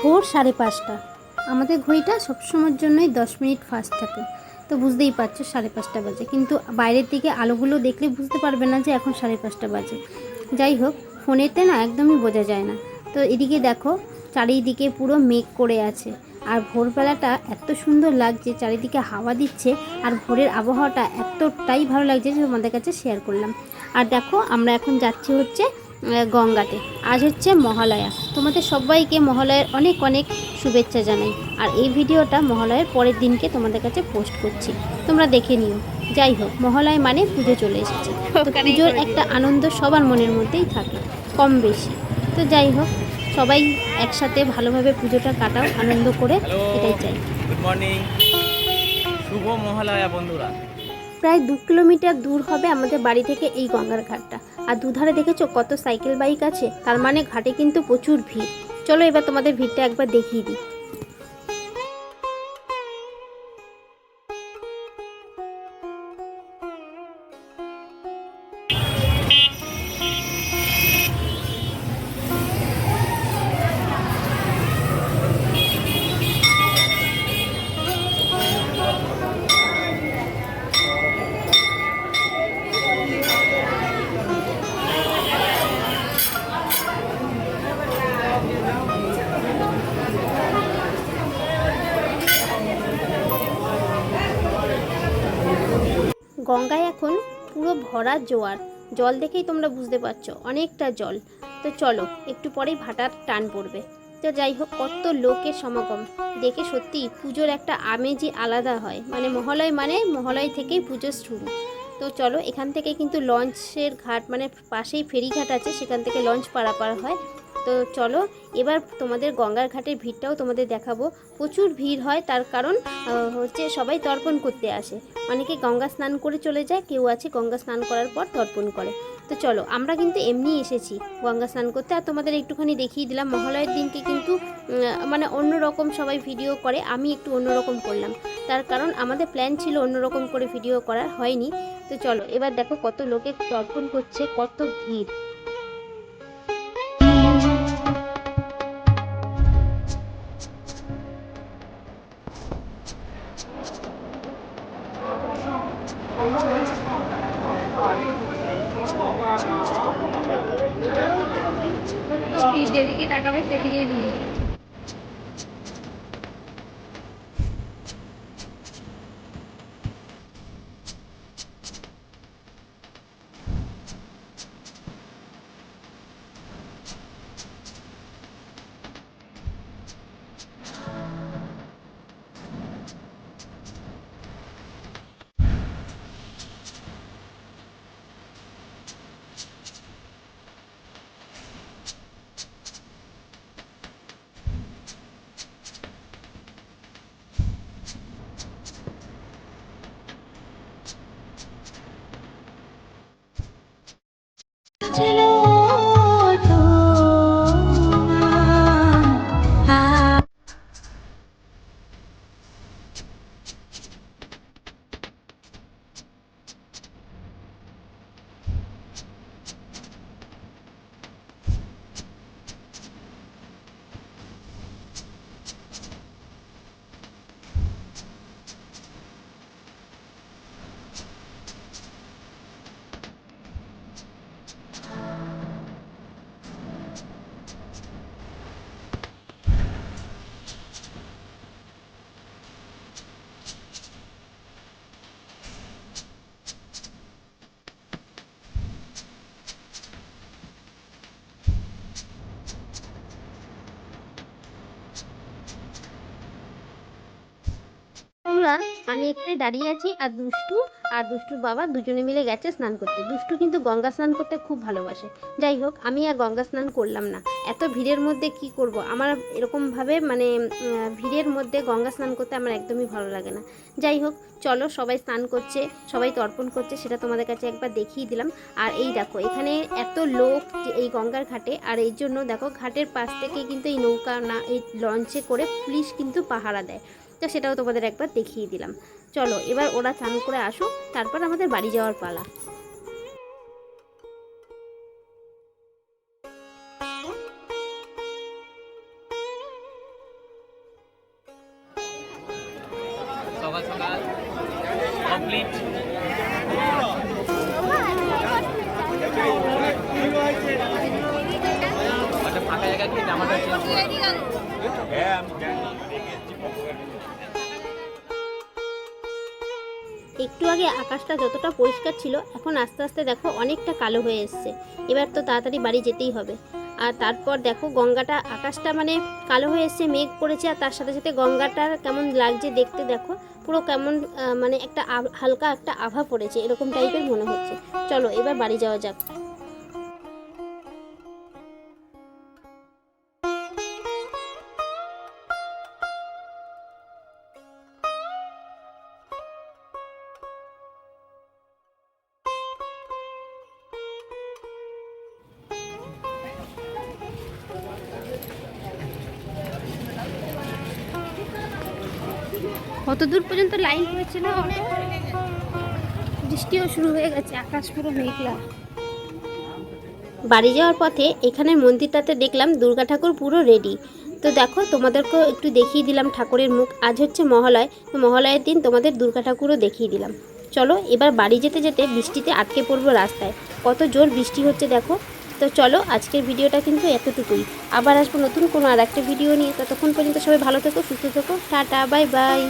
ভোর সাড়ে পাঁচটা। আমাদের ঘড়িটা সবসময়ের জন্যই দশ মিনিট ফাস্ট থাকে। তো বুঝতেই পারছ সাড়ে পাঁচটা বাজে। কিন্তু বাইরের দিকে আলোগুলো দেখলে বুঝতে পারবে না যে এখন সাড়ে পাঁচটা বাজে। যাই হোক ফোনেতে না একদমই বোঝা যায় না। তো এদিকে দেখো, চারিদিকে পুরো মেঘ করে আছে। আর ভোরবেলাটা এত সুন্দর লাগছে, চারিদিকে হাওয়া দিচ্ছে, আর ভোরের আবহাওয়াটা এতটাই ভালো লাগছে যে তোমাদের কাছে শেয়ার করলাম। আর দেখো, আমরা এখন যাচ্ছি হচ্ছে গঙ্গাতে। আজ হচ্ছে মহালয়া। তোমাদের সবাইকে মহালয়ার অনেক অনেক শুভেচ্ছা জানাই। আর এই ভিডিওটা মহালয়ার পরের দিনকে তোমাদের কাছে পোস্ট করছি। তোমরা দেখে নিও। যাই হোক মহালয় মানে পুজো চলে এসেছে। তো পুজোর একটা আনন্দ সবার মনের মধ্যেই থাকে কম বেশি। তো যাই হোক সবাই একসাথে ভালোভাবে পুজোটা কাটাও আনন্দ করে এটাই চাই। গুড মর্নিং শুভ মহালয়া বন্ধুরা। প্রায় দু কিলোমিটার দূর হবে আমাদের বাড়ি থেকে এই গঙ্গার ঘাটটা। আর দুধারে দেখেছ কত সাইকেল বাইক আছে? তার মানে ঘাটে কিন্তু প্রচুর ভিড়। চলো এবার তোমাদের ভিড়টা একবার দেখিয়ে দিই। গঙ্গায় এখন পুরো ভরা জোয়ার। জল দেখেই তোমরা বুঝতে পারছ, অনেকটা জল। তো চলো, একটু পরেই ভাটার টান পড়বে। তো যাই হোক, কত লোকের সমাগম। দেখে সত্যি পুজোর একটা আমেজই আলাদা হয়। মানে মহালয় মানে মহালয় থেকেই পুজো শুরু। তো চলো, এখান থেকে কিন্তু লঞ্চের ঘাট মানে পাশেই ফেরিঘাট আছে, সেখান থেকে লঞ্চ পারাপার হয়। তো চলো, এবার তোমাদের গঙ্গার ঘাটের ভিড়টাও তোমাদের দেখাবো। প্রচুর ভিড় হয়, তার কারণ হচ্ছে সবাই তর্পণ করতে আসে। অনেকে গঙ্গা স্নান করে চলে যায়, কেউ আছে গঙ্গা স্নান করার পর তর্পণ করে। তো চলো, আমরা কিন্তু এমনি এসেছি গঙ্গা স্নান করতে। আর তোমাদের একটুখানি দেখিয়ে দিলাম, মহালয়ের দিনকে কিন্তু মানে অন্য রকম সবাই ভিডিও করে, আমি একটু অন্যরকম করলাম। তার কারণ, আমাদের প্ল্যান ছিল অন্যরকম করে ভিডিও করার হয়নি। তো চলো, এবার দেখো কত লোকে তর্পণ করছে, কত ভিড়। যেদিকে তাকাবে সেদিকে ভিড় আমরা আমি এখানে দাঁড়িয়ে আছি আর দুষ্টু, আর দুষ্টুর বাবা দুজনে মিলে গেছে স্নান করতে। দুষ্টু কিন্তু গঙ্গা স্নান করতে খুব ভালোবাসে। যাই হোক, আমি আর গঙ্গা স্নান করলাম না। এত ভিড়ের মধ্যে কি করব? আমার এরকমভাবে মানে ভিড়ের মধ্যে গঙ্গা স্নান করতে আমার একদমই ভালো লাগে না। যাই হোক, চলো সবাই স্নান করছে, সবাই তর্পণ করছে, সেটা তোমাদের কাছে একবার দেখিয়ে দিলাম। আর এই দেখো, এখানে এত লোক যে এই গঙ্গার ঘাটে, আর এই জন্য দেখো ঘাটের পাশ থেকে কিন্তু এই নৌকা না, এই লঞ্চে করে পুলিশ কিন্তু পাহারা দেয়। তো সেটাও তোমাদের একবার দেখিয়ে দিলাম। চলো এবার ওরা চান করে আসো তারপর আমাদের বাড়ি যাওয়ার পালা। একটু আগে আকাশটা যতটা পরিষ্কার ছিল, এখন আস্তে আস্তে দেখো অনেকটা কালো হয়ে এসছে। এবার তো তাড়াতাড়ি বাড়ি যেতেই হবে। আর তারপর দেখো গঙ্গাটা, আকাশটা মানে কালো হয়ে এসছে, মেঘ পড়েছে আর তার সাথে সাথে গঙ্গাটা কেমন লাগছে দেখতে দেখো। পুরো কেমন মানে একটা হালকা একটা আভা পড়েছে, এরকম টাইপের মনে হচ্ছে। চলো এবার বাড়ি যাওয়া যাক। কত দূর পর্যন্ত লাইন হয়েছে না বৃষ্টিও শুরু হয়ে গেছে, আকাশ পুরো মেঘলা। বাড়ি যাওয়ার পথে এখানের মন্দিরটাতে দেখলাম দুর্গা ঠাকুর পুরো রেডি তো দেখো, তোমাদেরকেও একটু দেখিয়ে দিলাম ঠাকুরের মুখ। আজ হচ্ছে মহালয়, তো মহালয়ের দিন তোমাদের দুর্গা ঠাকুরও দেখিয়ে দিলাম। চলো, এবার বাড়ি যেতে যেতে বৃষ্টিতে আটকে পড়ব রাস্তায়। কত জোর বৃষ্টি হচ্ছে দেখো। তো চলো, আজকের ভিডিওটা কিন্তু এতটুকুই। আবার আসব নতুন কোনো আর একটা ভিডিও নিয়ে। ততক্ষণ পর্যন্ত সবাই ভালো থেকো, সুস্থ থেকো। Tata, bye bye.